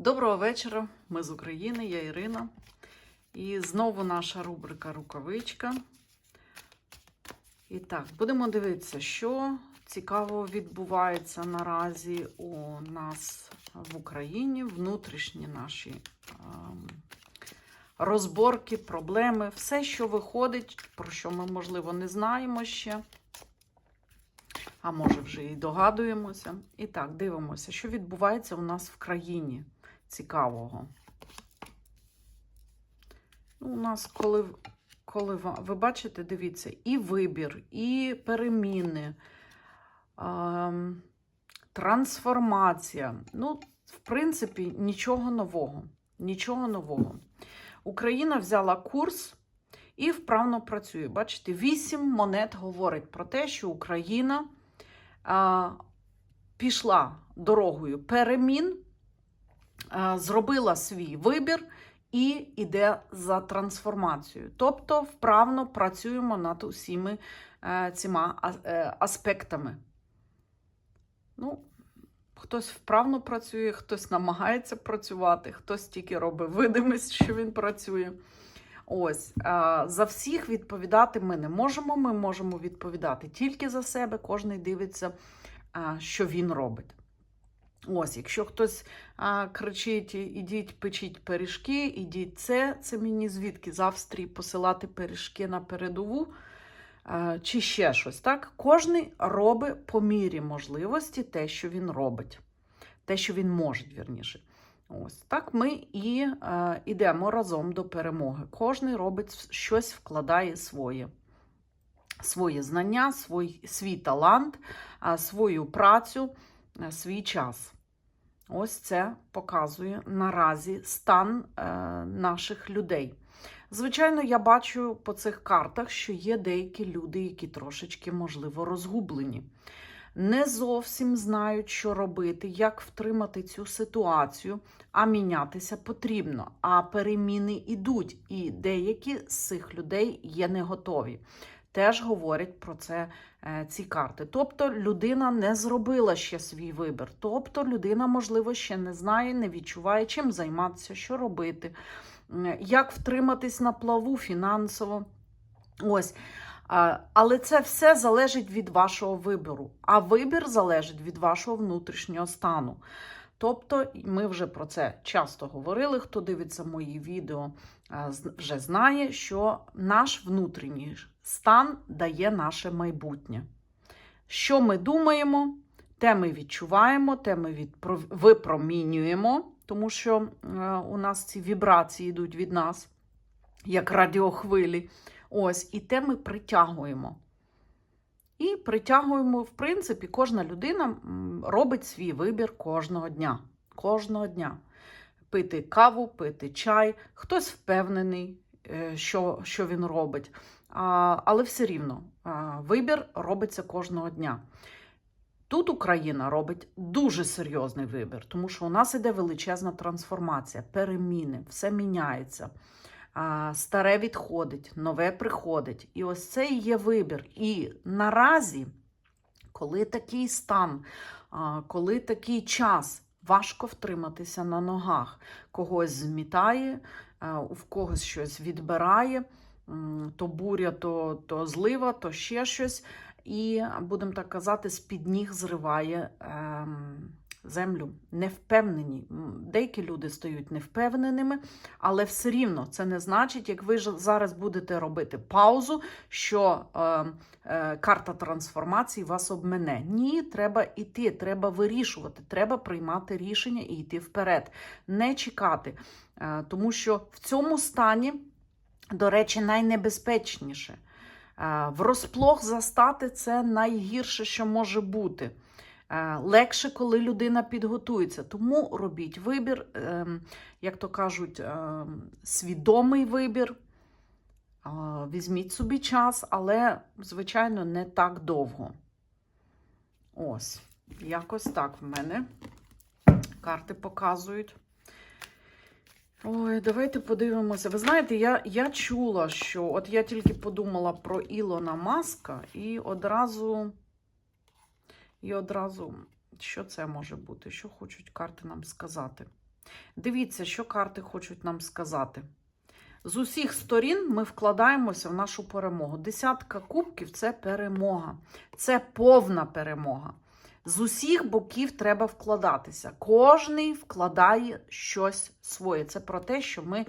Доброго вечора, ми з України, я Ірина. І знову наша рубрика Рукавичка. І так, будемо дивитися, що цікавого відбувається наразі у нас в Україні, внутрішні наші ем, розборки, проблеми, все, що виходить, про що ми, можливо, не знаємо ще. А може, вже і догадуємося. І так, дивимося, що відбувається у нас в країні цікавого. Ну, у нас, коли, коли ви бачите, дивіться, і вибір, і переміни, ем, трансформація. Ну, в принципі, нічого нового. Нічого нового. Україна взяла курс і вправно працює. Бачите, вісім монет говорить про те, що Україна а, пішла дорогою перемін, зробила свій вибір і йде за трансформацією. Тобто вправно працюємо над усіми е, цими е, аспектами. Ну, хтось вправно працює, хтось намагається працювати, хтось тільки робить видимість, що він працює. Ось за всіх відповідати ми не можемо. Ми можемо відповідати тільки за себе. Кожен дивиться, що він робить. Ось, якщо хтось а, кричить: ідіть, печіть пиріжки, ідіть це, це мені звідки з Австрії посилати пиріжки на передову. а, Чи ще щось, так? Кожний робить по мірі можливості те, що він робить, те, що він може, вірніше. Ось так ми і е, йдемо разом до перемоги. Кожний робить щось, вкладає своє. Своє знання, свій, свій талант, свою працю, свій час. Ось це показує наразі стан е, наших людей. Звичайно, я бачу по цих картах, що є деякі люди, які трошечки, можливо, розгублені не зовсім знають, що робити, як втримати цю ситуацію, а мінятися потрібно. А переміни йдуть, і деякі з цих людей є не готові. Теж говорять про це е, ці карти. Тобто людина не зробила ще свій вибір. Тобто людина, можливо, ще не знає, не відчуває, чим займатися, що робити, як втриматись на плаву фінансово. Ось. Але це все залежить від вашого вибору. А вибір залежить від вашого внутрішнього стану. Тобто, ми вже про це часто говорили. Хто дивиться мої відео, вже знає, що наш внутрішній стан дає наше майбутнє. Що ми думаємо, те ми відчуваємо, те ми відпро- випромінюємо, тому що е, у нас ці вібрації йдуть від нас, як радіохвилі. Ось, і те ми притягуємо. І притягуємо, в принципі, кожна людина робить свій вибір кожного дня. Кожного дня. Пити каву, пити чай. Хтось впевнений, е, що, що він робить. А, але все рівно вибір робиться кожного дня. Тут Україна робить дуже серйозний вибір, тому що у нас іде величезна трансформація, переміни, все міняється. Старе відходить, нове приходить. І ось це і є вибір. І наразі, коли такий стан, коли такий час, важко втриматися на ногах. Когось змітає, в когось щось відбирає, то буря, то, то злива, то ще щось. І, будемо так казати, з-під ніг зриває ем, землю. Невпевнені. Деякі люди стають невпевненими, але все рівно це не значить, як ви ж зараз будете робити паузу, що е, е, карта трансформації вас обмене. Ні, треба йти, треба вирішувати, треба приймати рішення і йти вперед, не чекати. Е, тому що в цьому стані, до речі, найнебезпечніше. Е, Врозплох застати це найгірше, що може бути. Е, Легше, коли людина підготується. Тому робіть вибір, ем, як то кажуть, ем, свідомий вибір. Е, Візьміть собі час, але, звичайно, не так довго. Ось, якось так в мене карти показують. Ой, давайте подивимося. Ви знаєте, я, я чула, що от я тільки подумала про Ілона Маска, і одразу, і одразу, що це може бути? Що хочуть карти нам сказати? Дивіться, що карти хочуть нам сказати. З усіх сторін ми вкладаємося в нашу перемогу. Десятка кубків це перемога, це повна перемога. З усіх боків треба вкладатися. Кожний вкладає щось своє. Це про те, що ми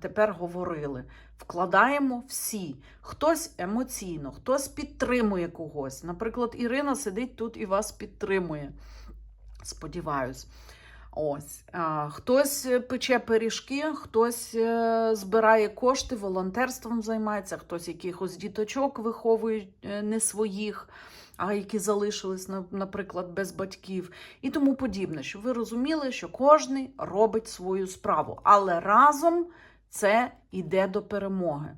тепер говорили. Вкладаємо всі. Хтось емоційно, хтось підтримує когось. Наприклад, Ірина сидить тут і вас підтримує. Сподіваюсь. Ось хтось пече пиріжки, хтось е, збирає кошти, волонтерством займається, хтось якихось діточок виховує е, не своїх, а які залишились, наприклад, без батьків, і тому подібне. Щоб ви розуміли, що кожен робить свою справу, але разом це йде до перемоги.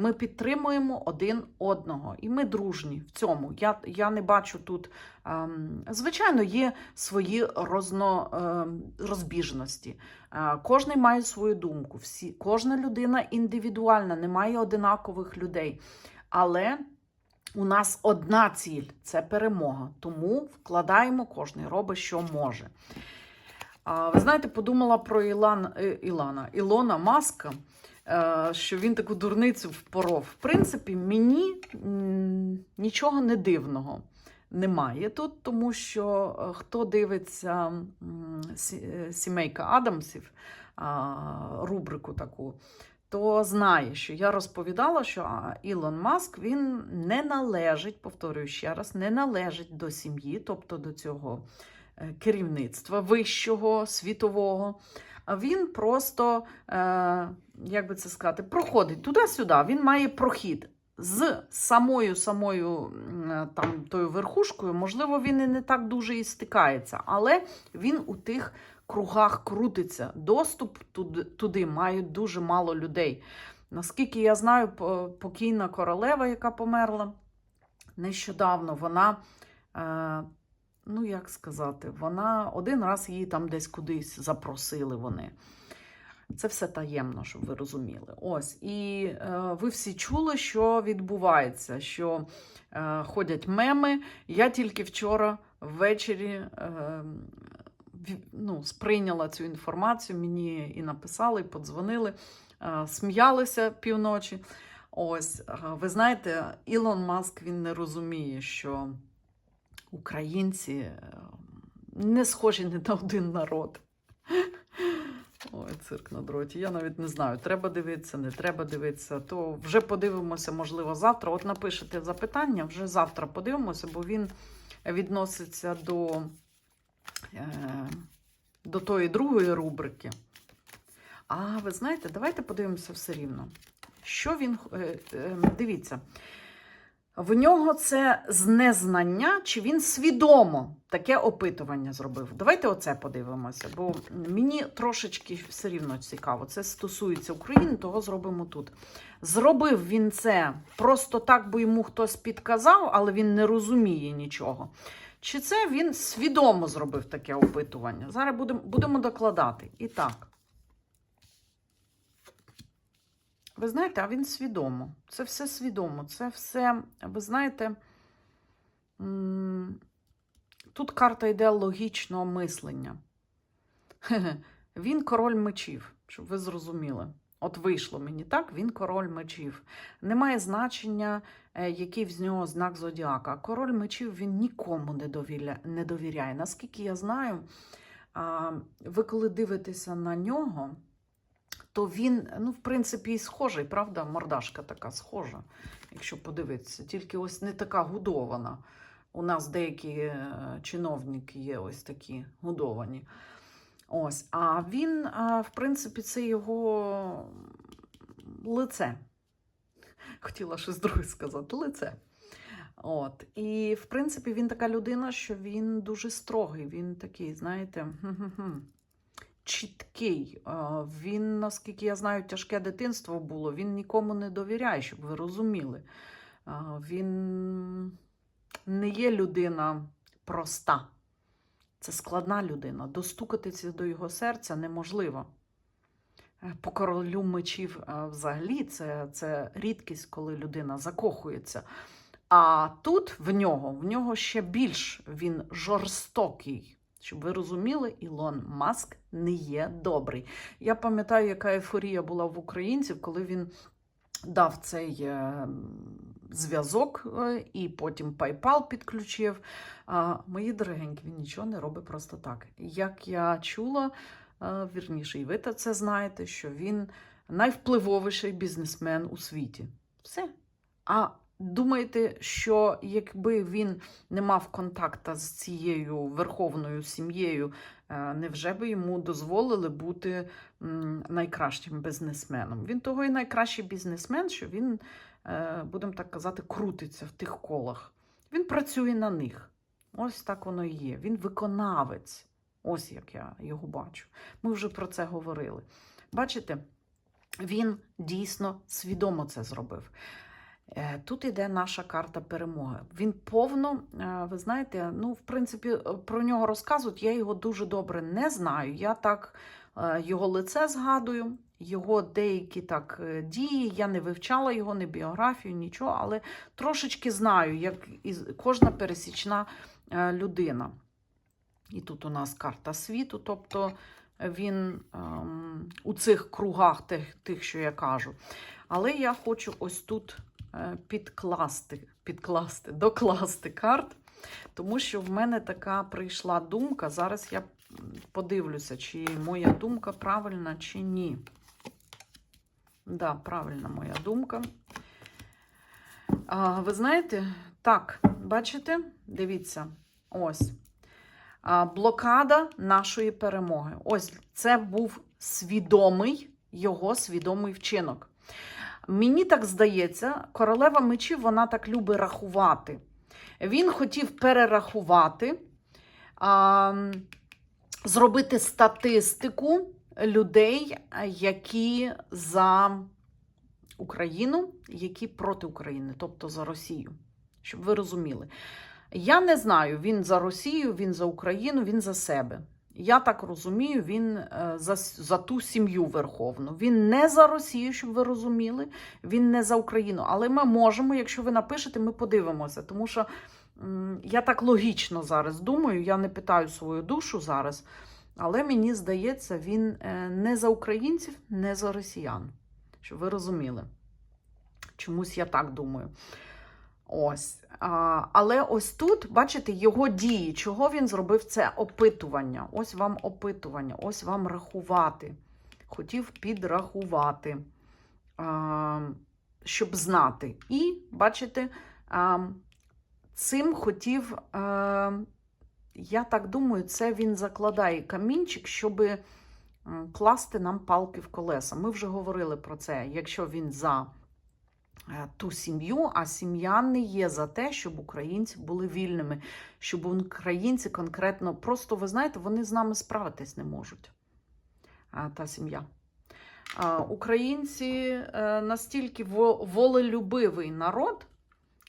Ми підтримуємо один одного, і ми дружні в цьому. Я, я не бачу тут. ем, звичайно, є свої розно, ем, розбіжності. Е, Кожний має свою думку. Всі, кожна людина індивідуальна, немає одинакових людей. Але у нас одна ціль це перемога. Тому вкладаємо, кожний робить, що може. А, ви знаєте, подумала про Ілан, е, Ілана, Ілона Маска, е, що він таку дурницю впоров. В принципі, мені нічого не дивного немає тут, тому що е, хто дивиться сімейка Адамсів, рубрику таку, то знає, що я розповідала, що Ілон Маск він не належить, повторюю ще раз, не належить до сім'ї, тобто до цього е, керівництва вищого, світового. А він просто, е, як би це сказати, проходить туди-сюди. Він має прохід з самою самою там тою верхушкою. Можливо, він і не так дуже і стикається, але він у тих кругах крутиться. Доступ туди, туди мають дуже мало людей. Наскільки я знаю, покійна королева, яка померла нещодавно, вона. Е, Ну, як сказати, вона один раз її там десь кудись запросили вони. Це все таємно, щоб ви розуміли. Ось, і е, ви всі чули, що відбувається, що е, ходять меми. Я тільки вчора ввечері е, ну, сприйняла цю інформацію, мені і написали, і подзвонили, е, сміялися півночі. Ось, е, ви знаєте, Ілон Маск він не розуміє, що українці е, не схожі ні на один народ. Ой, цирк на дроті. Я навіть не знаю, треба дивитися, не треба дивитися. То вже подивимося, можливо, завтра. От напишете запитання, вже завтра подивимося, бо він відноситься до, до тої другої рубрики. А ви знаєте, давайте подивимося все рівно. Що він. е, е, Дивіться. В нього це з незнання, чи він свідомо таке опитування зробив. Давайте оце подивимося, бо мені трошечки все рівно цікаво. Це стосується України, того зробимо тут. Зробив він це просто так, бо йому хтось підказав, але він не розуміє нічого. Чи це він свідомо зробив таке опитування? Зараз будемо, будемо докладати. І так. Ви знаєте, а він свідомо. Це все свідомо. Це все, ви знаєте, тут карта йде логічного мислення. Він король мечів, щоб ви зрозуміли. От вийшло мені так, він король мечів. Немає значення, е, який з нього знак зодіака. Король мечів він нікому не довіряє. Не довіряє. Наскільки я знаю, ви коли дивитеся на нього, то він, ну, в принципі, і схожий, правда? Мордашка така схожа, якщо подивитися. Тільки ось не така гудована. У нас деякі е, чиновники є ось такі гудовані. Ось. А він, в принципі, це його лице. Хотіла щось друге сказати, лице. От. І, в принципі, він така людина, що він дуже строгий. Він такий, знаєте, чіткий. Він, наскільки я знаю, тяжке дитинство було. Він нікому не довіряє, щоб ви розуміли. Він не є людина проста. Це складна людина. Достукатися до його серця неможливо. Е, По королю мечів е, взагалі це, це рідкість, коли людина закохується. А тут в нього, в нього ще більш він жорстокий. Щоб ви розуміли, Ілон Маск не є добрий. Я пам'ятаю, яка ейфорія була в українців, коли він дав цей е, зв'язок е, і потім PayPal підключив. Мої дорогенькі, він нічого не робить просто так. Як я чула, е, вірніше, і ви це знаєте, що він найвпливовіший бізнесмен у світі. Все. А думаєте, що якби він не мав контакта з цією верховною сім'єю, е, невже би йому дозволили бути найкращим бізнесменом? Він того і найкращий бізнесмен, що він, е, будемо так казати, крутиться в тих колах. Він працює на них. Ось так воно і є. Він виконавець. Ось як я його бачу. Ми вже про це говорили. Бачите, він дійсно свідомо це зробив. Е, Тут іде наша карта перемоги. Він повно, е, ви знаєте, ну, в принципі, е, про нього розказують. Я його дуже добре не знаю. Я так його лице згадую, його деякі так дії. Я не вивчала його, не біографію, нічого, але трошечки знаю, як кожна пересічна людина. І тут у нас карта світу, тобто він ем, у цих кругах, тих, тих, що я кажу. Але я хочу ось тут підкласти, підкласти, докласти карт, тому що в мене така прийшла думка. Зараз я подивлюся, чи моя думка правильна, чи ні. Да, правильна моя думка. А, ви знаєте, так, бачите? Дивіться, ось. Блокада нашої перемоги. Ось це був свідомий його свідомий вчинок. Мені так здається, королева мечів вона так любить рахувати. Він хотів перерахувати, а, зробити статистику людей, які за Україну, які проти України, тобто за Росію. Щоб ви розуміли. Я не знаю, він за Росію, він за Україну, він за себе. Я так розумію, він е, за, за ту сім'ю верховну. Він не за Росію, щоб ви розуміли, він не за Україну. Але ми можемо, якщо ви напишете, ми подивимося. Тому що я так логічно зараз думаю, я не питаю свою душу зараз, але мені здається, він е, не за українців, не за росіян. Щоб ви розуміли. Чомусь я так думаю. Ось. А, але ось тут, бачите, його дії, чого він зробив це опитування. Ось вам опитування, ось вам рахувати. Хотів підрахувати, а, щоб знати. І, бачите, а, цим хотів, а, я так думаю, це він закладає камінчик, щоб класти нам палки в колеса. Ми вже говорили про це. Якщо він за ту сім'ю, а сім'я не є за те, щоб українці були вільними, щоб українці конкретно, просто ви знаєте, вони з нами справитись не можуть. Та сім'я. Українці е, настільки волелюбивий народ,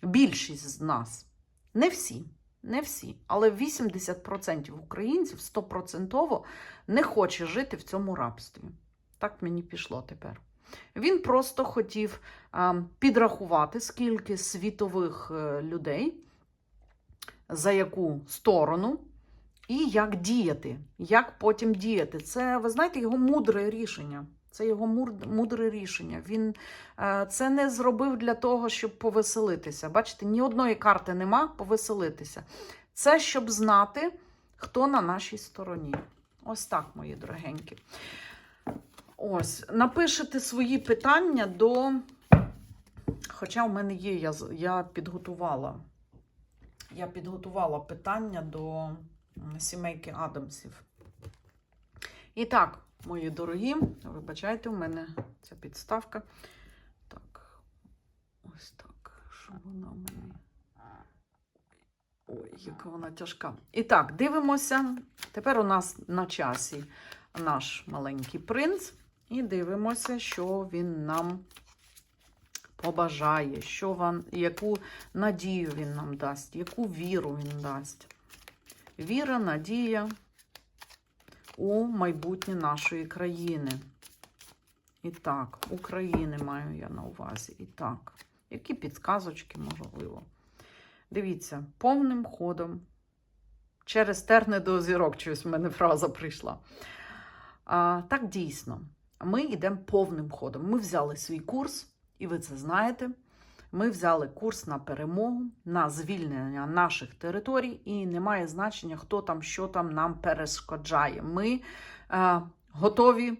більшість з нас, не всі, не всі, але 80% українців стопроцентово не хоче жити в цьому рабстві. Так мені пішло тепер. Він просто хотів підрахувати, скільки світових е, людей, за яку сторону, і як діяти, як потім діяти. Це, ви знаєте, його мудре рішення. Це його мудре рішення. Він е, це не зробив для того, щоб повеселитися. Бачите, ні одної карти нема повеселитися. Це щоб знати, хто на нашій стороні. Ось так, мої дорогенькі. Ось, напишете свої питання до. Хоча у мене є, я, я підготувала. Я підготувала питання до сімейки Адамсів. І так, мої дорогі, вибачайте, у мене ця підставка. Так, ось так. Що вона в мене? Ой, яка вона тяжка. І так, дивимося. Тепер у нас на часі наш маленький принц. І дивимося, що він нам побажає, що вам, яку надію він нам дасть, яку віру він дасть. Віра, надія у майбутнє нашої країни. І так, України маю я на увазі. І так, які підказочки можливо. Дивіться, повним ходом через терни до зірок, чогось в мене фраза прийшла. А, так дійсно, ми йдемо повним ходом. Ми взяли свій курс, і ви це знаєте. Ми взяли курс на перемогу, на звільнення наших територій, і немає значення, хто там, що там нам перешкоджає. Ми е, готові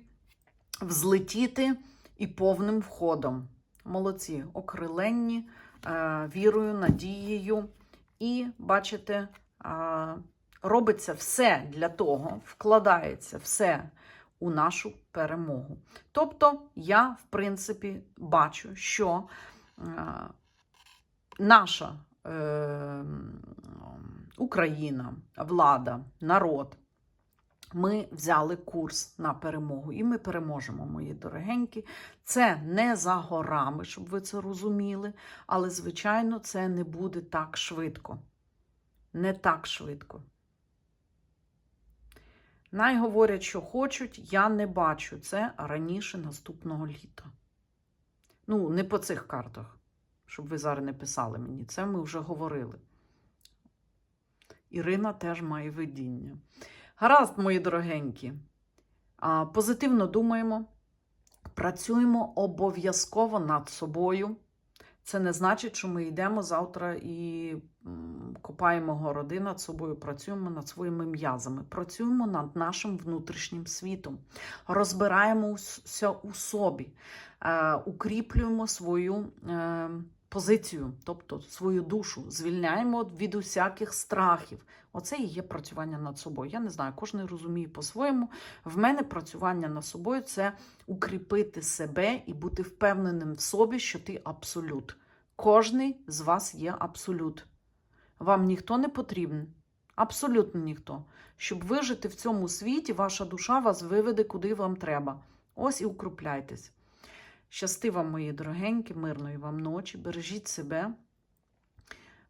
взлетіти і повним входом. Молодці, окриленні, е, вірою, надією. І бачите, е, робиться все для того, вкладається все у нашу перемогу. Тобто, я, в принципі, бачу, що е, наша е, Україна, влада, народ. Ми взяли курс на перемогу, і ми переможемо, мої дорогенькі. Це не за горами, щоб ви це розуміли, але, звичайно, це не буде так швидко. Не так швидко. Най говорять, що хочуть, я не бачу це раніше наступного літа. Ну, не по цих картах, щоб ви зараз не писали мені. Це ми вже говорили. Ірина теж має видіння. Гаразд, мої дорогенькі. Позитивно думаємо, працюємо обов'язково над собою. Це не значить, що ми йдемо завтра і копаємо городи над собою, працюємо над своїми м'язами, працюємо над нашим внутрішнім світом, розбираємося у собі, е, укріплюємо свою е, позицію, тобто свою душу, звільняємо від усяких страхів. Оце і є працювання над собою. Я не знаю, кожен розуміє по-своєму. В мене працювання над собою це укріпити себе і бути впевненим в собі, що ти абсолют. Кожний з вас є абсолют. Вам ніхто не потрібен. Абсолютно ніхто. Щоб вижити в цьому світі, ваша душа вас виведе, куди вам треба. Ось і укріпляйтесь. Щасти вам, мої дорогенькі, мирної вам ночі. Бережіть себе.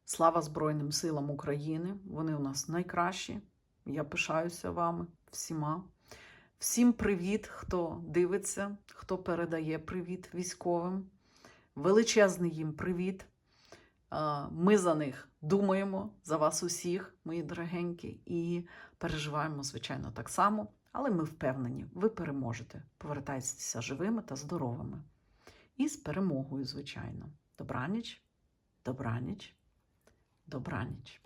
Слава Збройним силам України. Вони у нас найкращі. Я пишаюся вами всіма. Всім привіт, хто дивиться, хто передає привіт військовим. Величезний їм привіт. Ми за них думаємо, за вас усіх, мої дорогенькі, і переживаємо, звичайно, так само. Але ми впевнені, ви переможете. Повертайтеся живими та здоровими. І з перемогою, звичайно. Добраніч, добраніч, добраніч.